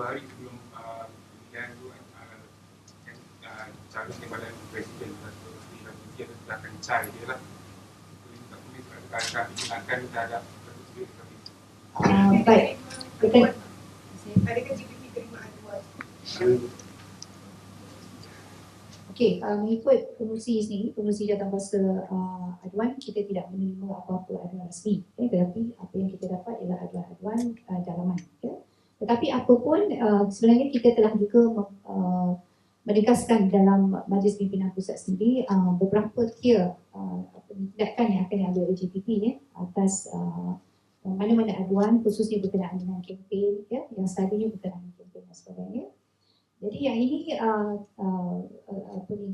dua hari sebelum uh, pemilihan tu uh, yang uh, calon timbalan presiden atau pilihan dia sudah akan cari dia lah. Tak boleh adakah digunakan terhadap satu sendiri tapi Ah, baik. Kita Adakah aduan? Okey, uh, mengikut pengurusi sendiri, pengurusi jawatankuasa uh, aduan, kita tidak menerima apa-apa aduan rasmi. Okay? Tetapi apa yang kita dapat ialah aduan-aduan uh, dalaman. Tetapi apapun, uh, sebenarnya kita telah juga uh, menegaskan dalam Majlis Pimpinan Pusat sendiri uh, beberapa tier uh, tindakan yang akan diambil oleh JPP ya, atas uh, mana-mana aduan khususnya berkenaan dengan kempen ya, yang selalunya berkenaan dengan kempen dan sebagainya. Jadi yang ini uh, uh,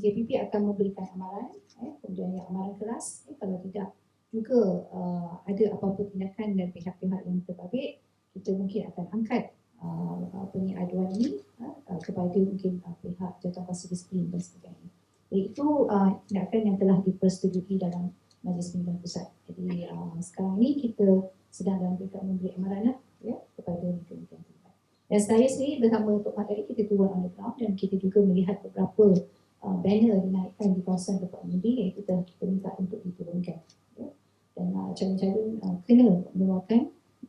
JPP akan memberikan amaran, eh, kemudian yang amaran keras, eh, kalau tidak juga uh, ada apa-apa tindakan dan pihak-pihak yang terbabit, kita mungkin akan angkat apa ni aduan ini uh, uh, kepada mungkin uh, pihak jawatankuasa disiplin dan sebagainya. Jadi itu uh, tindakan yang telah dipersetujui dalam Majlis Pimpinan Pusat. Jadi uh, sekarang ni kita sedang dalam peringkat memberi amaran ya, kepada kementerian terlibat. Dan saya sendiri bersama Tok Mat tadi kita turun on the ground dan kita juga melihat beberapa uh, banner dinaikkan di kawasan tempat mengundi yang kita, kita minta untuk diturunkan. Ya. Dan uh, calon-calon uh, kena mengeluarkan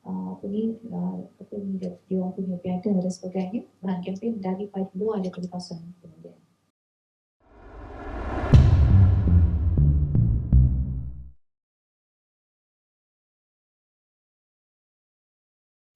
uh, apa ni, uh, ni dia, dia orang punya piagam dan sebagainya bahan kempen daripada luar daripada kawasan.